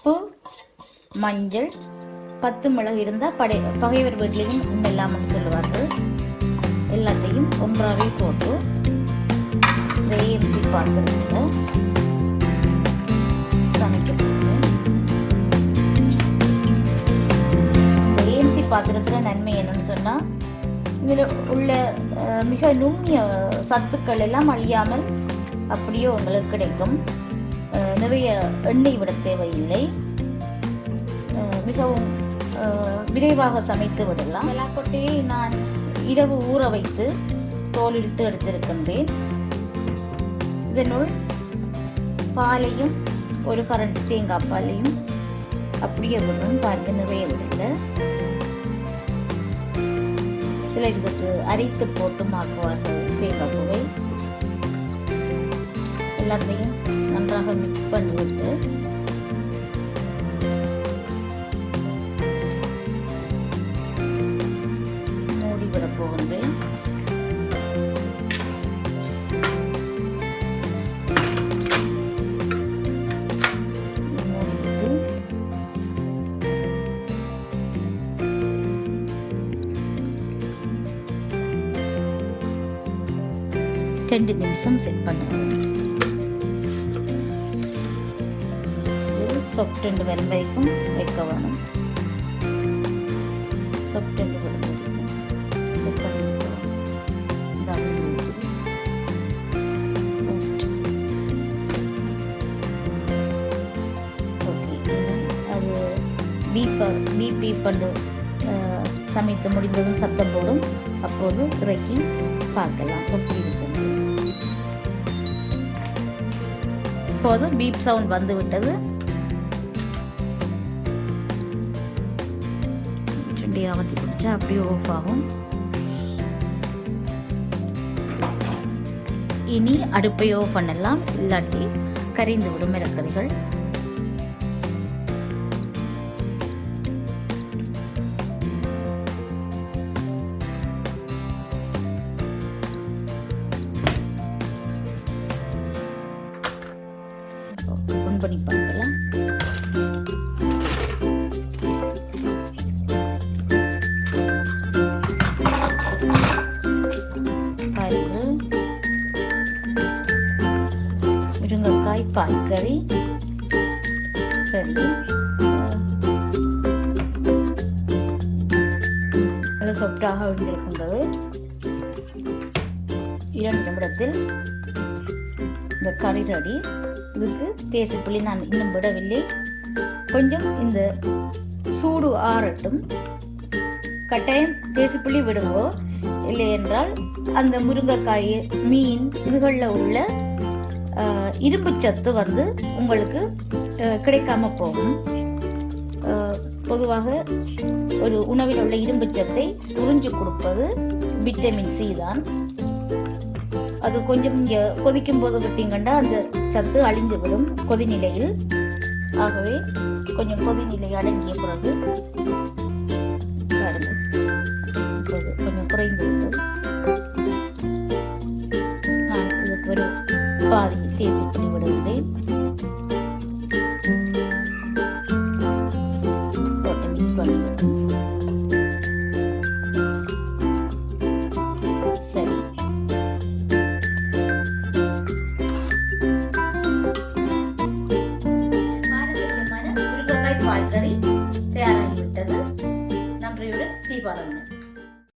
உப்பு மஞ்சள் பத்து மிளகு இருந்தால் படை பகைவர் வீட்லேயும் உண்ணலாம்னு சொல்லுவார்கள். எல்லாத்தையும் ஒன்றாகவே போட்டு இந்த ஏஎம்சி பாத்திரத்தில் இந்த ஏஎம்சி பாத்திரத்தில் நன்மை என்னன்னு சொன்னால் இதில் உள்ள மிக நுண்ணிய சத்துக்கள் எல்லாம் அழியாமல் அப்படியே உங்களுக்கு கிடைக்கும். நிறைய எண்ணெய் விட தேவையில்லை. மிகவும் விரைவாக சமைத்து விடலாம். வெளாக்கொட்டையை நான் இரவு ஊற வைத்து தோல் இழுத்து எடுத்திருக்கின்றேன். இதனுள் பாலையும் ஒரு கரண்ட் தேங்காய் பாலையும் அப்படியே விடணும் பார்த்து நிறைய விடல சிலர் இதுக்கு அரைத்து போட்டு மாக்குவார்கள் தேங்காய் பூவை. எல்லாத்தையும் நன்றாக மிக்ஸ் பண்ணிவிட்டு மூடி விட போகின்றேன். ரெண்டு நிமிஷம் செட் பண்ணுவோம். அளவு இருக்குது. soft. Okay. இனி அது பீப்பர் பீப் பீப் சமைத்து முடிந்ததும் சத்தம் போடும் அப்போது இறக்கி பார்க்கலாம் எப்படி இருக்கும் இப்போது பீப் சவுண்ட் வந்து விட்டது ரெண்டையும் அமர்த்தி பிடிச்சா அப்படியே ஆஃப் ஆகும் இனி அடுப்பை பண்ணலாம் இல்லாட்டி கரிந்து விடும் மிரக்கறிகள் பண்ணி பார்க்கலாம் முருங்கைக்காய் பாய்கறி சரி. நல்ல சொப்டாக வந்திருக்கின்றது. இரண்டு நிமிடத்தில் இந்த கறி ரெடி. இதுக்கு தேசிப்புளி நான் இன்னும் விடவில்லை. கொஞ்சம் இந்த சூடு ஆறட்டும். கட்டாயம் தேசிப்புளி விடுவோம் இல்லை என்றால் அந்த முருங்கைக்காய் மீன் இதுகளில் உள்ள இரும்பு சத்து வந்து உங்களுக்கு கிடைக்காம போகும். பொதுவாக ஒரு உணவில் உள்ள இரும்பு சத்தை உறிஞ்சு கொடுப்பது விட்டமின் சி தான். அது கொஞ்சம் இங்கே கொதிக்கும் போது விட்டீங்கன்னா அந்த சத்து அழிந்து விடும் கொதிநிலையில். ஆகவே கொஞ்சம் கொதிநிலை அடங்கிய பிறகு கொஞ்சம் குறைந்து பாரம்பரியமான தயாராகிவிட்டது நன்றியுடன் தீபாவளி.